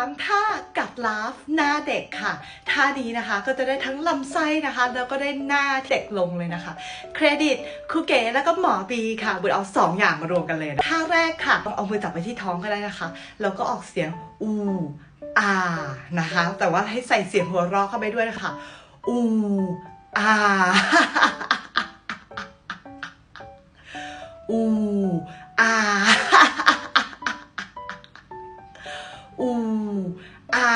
ทำท่ากัดลาฟหน้าเด็กค่ะ ท่านี้นะคะก็จะได้ทั้งลำไส้นะคะ แล้วก็ได้หน้าเด็กลงเลยนะคะ เครดิตครูเก๋แล้วก็หมอบีค่ะบุญเอาสองอย่างมารวมกันเลยนะท่าแรกค่ะต้องเอามือจับไปที่ท้องก็ได้นะคะ แล้วก็ออกเสียงอูอานะคะ แต่ว่าให้ใส่เสียงหัวเราะเข้าไปด้วยนะคะอูอาอูอา อูอา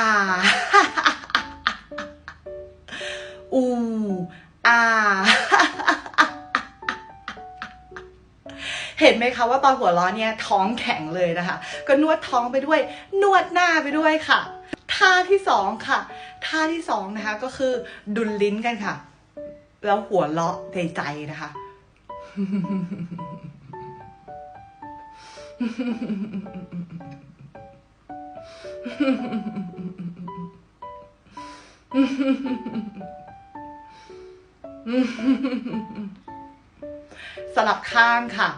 อูอาเห็นไหมคะว่าตอนหัวเร้อเนี่ยท้องแข็งเลยนะคะ ก็นวดท้องไปด้วย นวดหน้าไปด้วยค่ะ ท่าที่สองค่ะ ท่าที่สองนะคะก็คือดุลลิ้นกันค่ะ แล้วหัวเราะในใจนะคะ สลับข้างค่ะ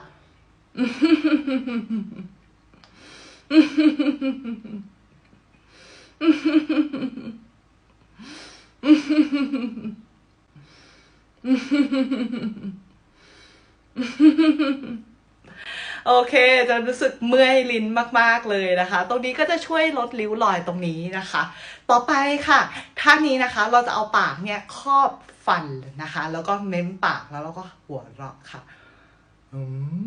โอเค จะรู้สึกเมื่อยลิ้นมากๆเลยนะคะ ตรงนี้ก็จะช่วยลดริ้วรอยตรงนี้นะคะ ต่อไปค่ะท่านี้นะคะเราจะเอาปากเนี่ยครอบฟันนะคะ แล้วก็เม้มปากแล้วเราก็หัวเราะค่ะอืม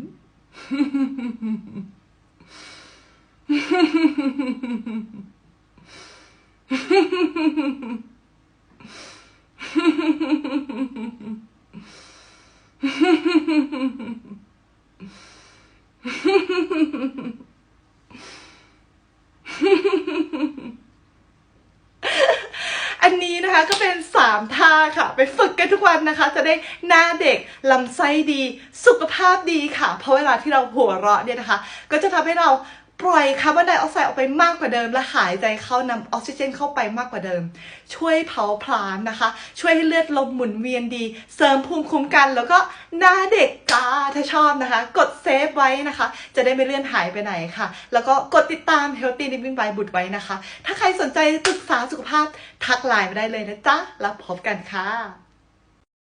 อันนี้นะคะก็เป็น 3 ท่าค่ะ ไปฝึกกันทุกวันนะคะ จะได้หน้าเด็กลำไส้ดี สุขภาพดีค่ะ เพราะเวลาที่เราหัวเราะเนี่ยนะคะ ก็จะทำให้เรา ปล่อยคาร์บอนไดออกไซด์ออกไปมากกว่าเดิม และหายใจเข้านำออกซิเจนเข้าไปมากกว่าเดิม ช่วยเผาผลาญนะคะ ช่วยให้เลือดลมหมุนเวียนดี เสริมภูมิคุ้มกัน แล้วก็หน้าเด็กจ้าถ้าชอบนะคะ กดเซฟไว้นะคะ จะได้ไม่เลื่อนหายไปไหนค่ะ แล้วก็กดติดตาม Healthy Living by บุตรไว้นะคะ ถ้าใครสนใจปรึกษาสุขภาพทักไลน์มาได้เลยนะจ๊ะแล้วพบกันค่ะ